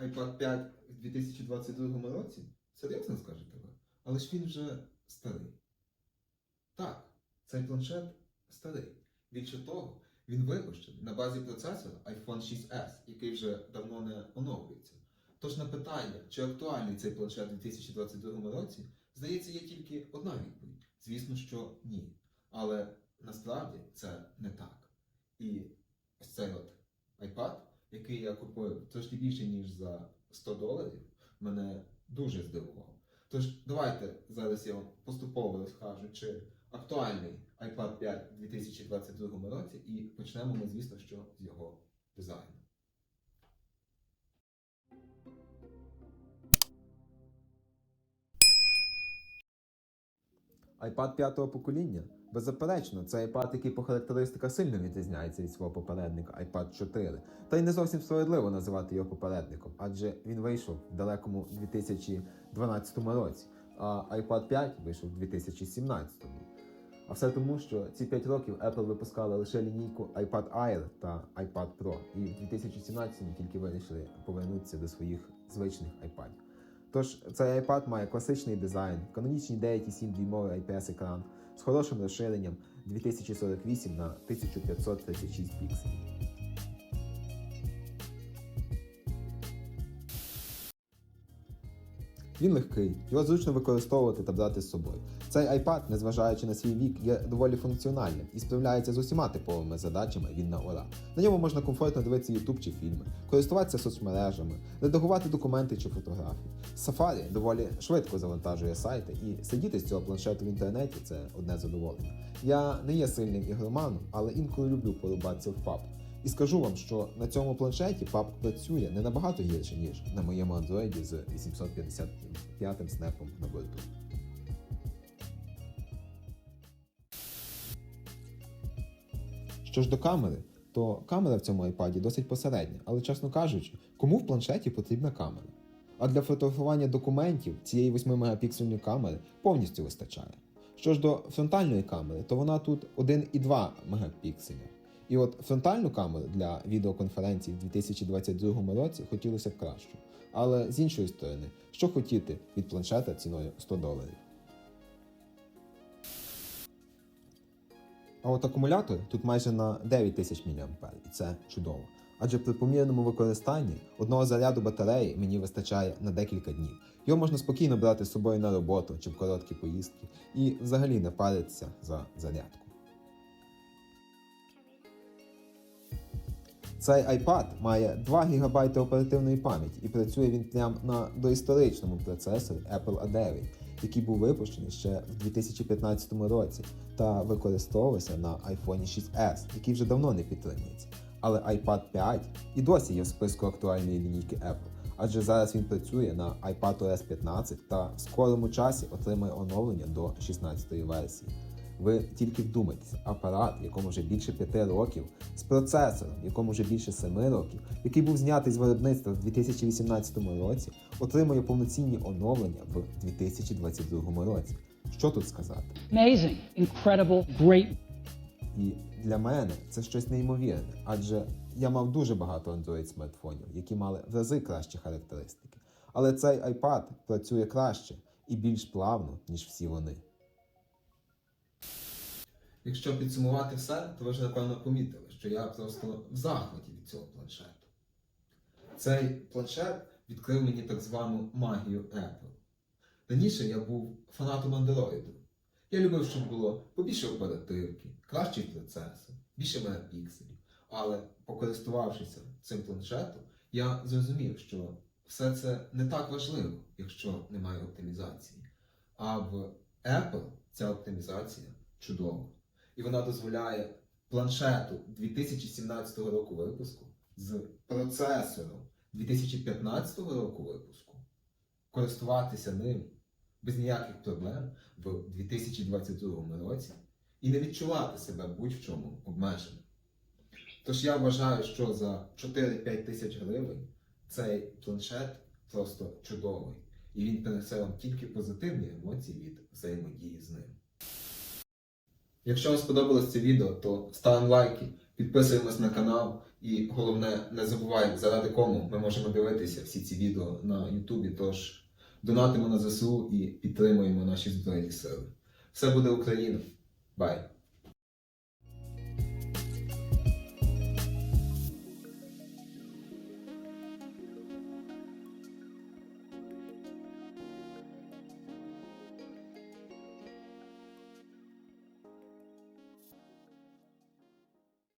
iPad 5 в 2022 році? Серйозно скажете ви? Але ж він вже старий. Так, цей планшет старий. Більше того, він випущений на базі процесора iPhone 6s, який вже давно не оновлюється. Тож на питання, чи актуальний цей планшет у 2022 році, здається, є тільки одна відповідь. Звісно, що ні. Але насправді це не так. І ось цей от iPad, який я купив трошки більше, ніж за 100 доларів, мене дуже здивував. Тож давайте зараз я вам поступово розкажу, чи актуальний iPad 5 у 2022 році, і почнемо ми, звісно, що з його дизайну. iPad п'ятого покоління? Беззаперечно, це iPad, який по характеристиках сильно відрізняється від свого попередника iPad 4. Та й не зовсім справедливо називати його попередником, адже він вийшов в далекому 2012 році, а iPad 5 вийшов в 2017. А все тому, що ці 5 років Apple випускала лише лінійку iPad Air та iPad Pro, і в 2017 тільки вирішили повернутися до своїх звичних iPad. Тож цей iPad має класичний дизайн, канонічний 9,7 дюймовий IPS-екран з хорошим розширенням 2048 на 1536 пікселів. Він легкий, його зручно використовувати та брати з собою. Цей iPad, незважаючи на свій вік, є доволі функціональним і справляється з усіма типовими задачами він на ура. На ньому можна комфортно дивитися YouTube чи фільми, користуватися соцмережами, редагувати документи чи фотографії. Safari доволі швидко завантажує сайти, і сидіти з цього планшету в інтернеті це одне задоволення. Я не є сильним ігроманом, але інколи люблю порубатися в паб. І скажу вам, що на цьому планшеті PUBG працює не набагато гірше, ніж на моєму Android з 855 снепом на борту. Що ж до камери, то камера в цьому iPad досить посередня, але чесно кажучи, кому в планшеті потрібна камера? А для фотографування документів цієї 8 мегапіксельної камери повністю вистачає. Що ж до фронтальної камери, то вона тут 1,2 мегапікселя. І от фронтальну камеру для відеоконференцій в 2022 році хотілося б кращу. Але з іншої сторони, що хотіти від планшета ціною 100 доларів. А от акумулятор тут майже на 9000 мА, і це чудово. Адже при помірному використанні одного заряду батареї мені вистачає на декілька днів. Його можна спокійно брати з собою на роботу чи в короткі поїздки і взагалі не паритися за зарядку. Цей iPad має 2 ГБ оперативної пам'яті і працює він прямо на доісторичному процесорі Apple A9, який був випущений ще в 2015 році та використовувався на iPhone 6s, який вже давно не підтримується. Але iPad 5 і досі є в списку актуальної лінійки Apple, адже зараз він працює на iPad OS 15 та в скорому часі отримає оновлення до 16 версії. Ви тільки вдумайтеся, апарат, якому вже більше 5 років, з процесором, якому вже більше 7 років, який був знятий з виробництва в 2018 році, отримує повноцінні оновлення в 2022 році. Що тут сказати? Amazing, incredible, great. І для мене це щось неймовірне, адже я мав дуже багато Android смартфонів, які мали в рази кращі характеристики. Але цей iPad працює краще і більш плавно, ніж всі вони. Якщо підсумувати все, то ви вже напевно помітили, що я просто в захваті від цього планшету. Цей планшет відкрив мені так звану магію Apple. Раніше я був фанатом Android. Я любив, щоб було побільше оперативки, кращий процесор, більше мегапікселів. Але покористувавшися цим планшетом, я зрозумів, що все це не так важливо, якщо немає оптимізації. А в Apple ця оптимізація чудова. І вона дозволяє планшету 2017 року випуску з процесором 2015 року випуску користуватися ним без ніяких проблем в 2022 році і не відчувати себе будь-в чому обмеженим. Тож я вважаю, що за 4-5 тисяч гривень цей планшет просто чудовий. І він принесе вам тільки позитивні емоції від взаємодії з ним. Якщо вам сподобалось це відео, то ставимо лайки, підписуємось на канал І головне, не забуваємо, заради кому ми можемо дивитися всі ці відео на Ютубі. Тож донатимо на ЗСУ і підтримуємо наші Збройні Сили. Все буде Україна. Бай!